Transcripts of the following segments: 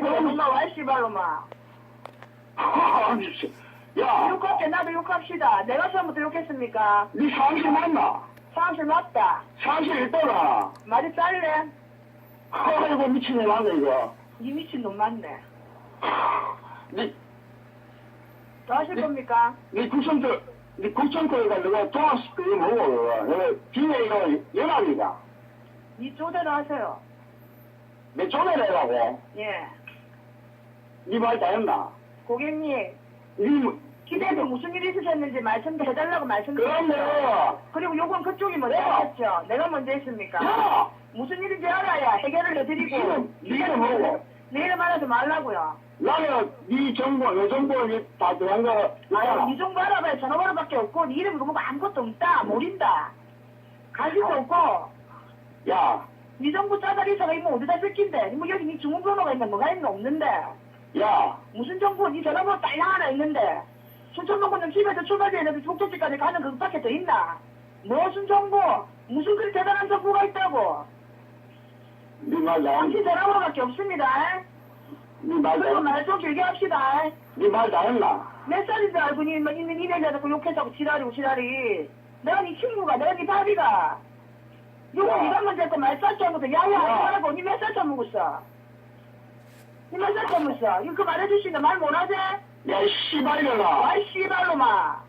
엄마 와 씨발로마. 아니, 씨. 야, 욕할게 나도 욕합시다. 내가 처음부터 욕했습니까? 니 사무실 맞나? 사실 맞다. 사무실 있더라. 말이 짤래? 아이고, 미친애 맞네, 이거. 이 미친놈 맞네. 니, 더 하실 네. 겁니까? 니 구청도, 니 구청도에가 내가 때 이거 뭐고, 내가 뒤에 이거 연합이다. 이 쪼대로 하세요. 내 조내래라고. 예. 니말다 했나? 고객님, 니, 뭐- 기대도 무슨 일이 있으셨는지 말씀 해달라고 말씀드렸죠. 그러면, 그리고 요건 그쪽이 먼저 야! 했죠. 내가 먼저 했습니까? 야! 무슨 일인지 알아야 해결을 해드리고. 이름, 이름 뭐고? 내 이름 알아서 말라고요. 나는 네 정보, 내 정보 다 들어간 거 있잖아. 아니, 이 정도 알아봐야 전화번호밖에 없고, 네 이름 그거 아무것도 없다. 모른다. 가지도 없고, 야, 네 정부 짜다리사가 있면 어디다 쓸긴데. 뭐 여기 네 주문번호가 있는 뭐가 있는 없는데. 야, 무슨 정보, 네 전화번호 딸랑 하나 있는데. 순천동부는 집에서 출발지에서 목적지까지 가는 그밖에 더 있나? 무슨 정보? 무슨 그리 대단한 정보가 있다고? 네말 다, 당신 전화번호밖에 없습니다. 네말 그리고 다, 말좀 길게 합시다. 네말 다 했나? 몇 살인 줄 알고 니 뭐, 있는 이래자고 욕해서 지랄이고 지랄이. 내가 네 친구가, 내가 네 밥이가. 욕을 야. 네가 먼저 했고 말 쌀줄 알고서 야야 야. 하라고 니몇살 처먹었어? 살 처먹었어? 이거 그 말해주시는데 말 못하지? 야, 이 씨발려라. 아이 씨발로마.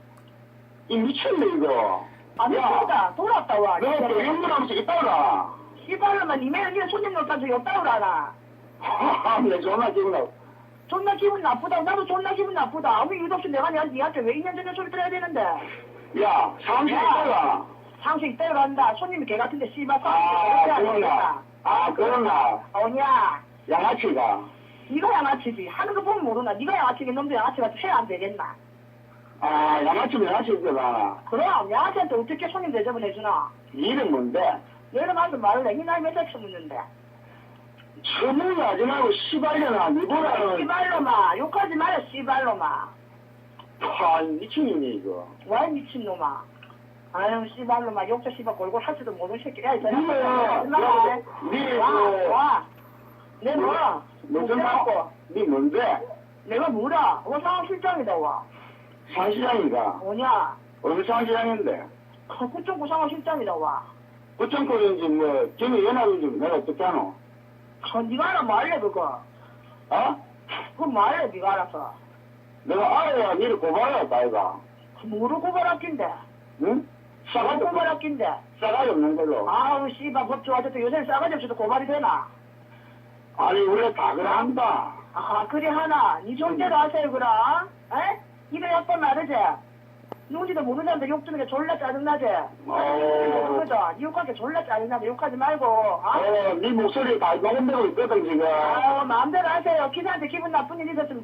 이 미쳤네, 이거. 아 미친다. 돌아왔다 와. 내가 또 연구하면서 있다오라. 씨발로마 니네 니네 손님 없다고 하나. 하하, 내 전화 기분 나. 존나 기분 나쁘다. 나도 존나 기분 나쁘다. 아무 이유도 없이 내가 니- 니한테 왜 2년 전에 소리 들어야 되는데. 야, 야. 있다가. 상수 이때로 간다. 손님이 개 같은데 씨발 아. 되겠다. 아, 그러나. 어냐. 양아치가. 네가 양아치지. 하는 거 보면 모르나. 네가 양아치긴 놈도 양아치 같이 해야 안 되겠나. 아, 양아치면 양아치잖아. 그럼 양아치한테 어떻게 손님 대접을 해주나. 이름 뭔데? 내가 만도 말을 해. 이 나이 몇살 처먹는데. 처먹이 하지 말고 씨발려나. 니보다는. 씨발로마. 욕하지 마요 씨발로마. 아, 미친놈이, 이거. 와 미친놈아. 아유 씨발로마. 욕자 씨발 골골 할지도 모르는 새끼. 야, 이 사람. 니는, 얼마나 해? 니, 와, 그, 와. 내 뭐야? 무슨 고 말? 니 뭔데? 내가 뭐라? 어, 상황 실장이다, 와. 상시장이가. 뭐냐? 어느 상시장인데? 구청구 상황 실장이다, 와. 구청콜인지 뭐, 저기 연합인지 내가 어떻게 하노? 어, 네가 알아 말래, 그거. 어? 그거 말래, 네가 알아서. 내가 알아야 니를 고발해야 아이가. 뭐로 고발할긴데? 응? 뭐 싸가지, 없- 고발할긴데? 싸가지 없는 걸로. 아우, 씨발, 법 좋아졌다. 요새는 싸가지 없어도 고발이 되나? 아니, 원래 다 그래 한다. 아, 그래, 하나. 니 존재로 하세요, 그럼. 에? 이거 몇번 말이지? 누군지도 모르는 사람들 욕 주는 게 졸라 짜증나지? 어. 그거죠? 니 욕하는 게 졸라 짜증나지? 욕하지 말고, 어? 어, 네 목소리 다 녹음되고 있거든, 지금. 아유, 마음대로 하세요. 기사한테 기분 나쁜 일 있었으면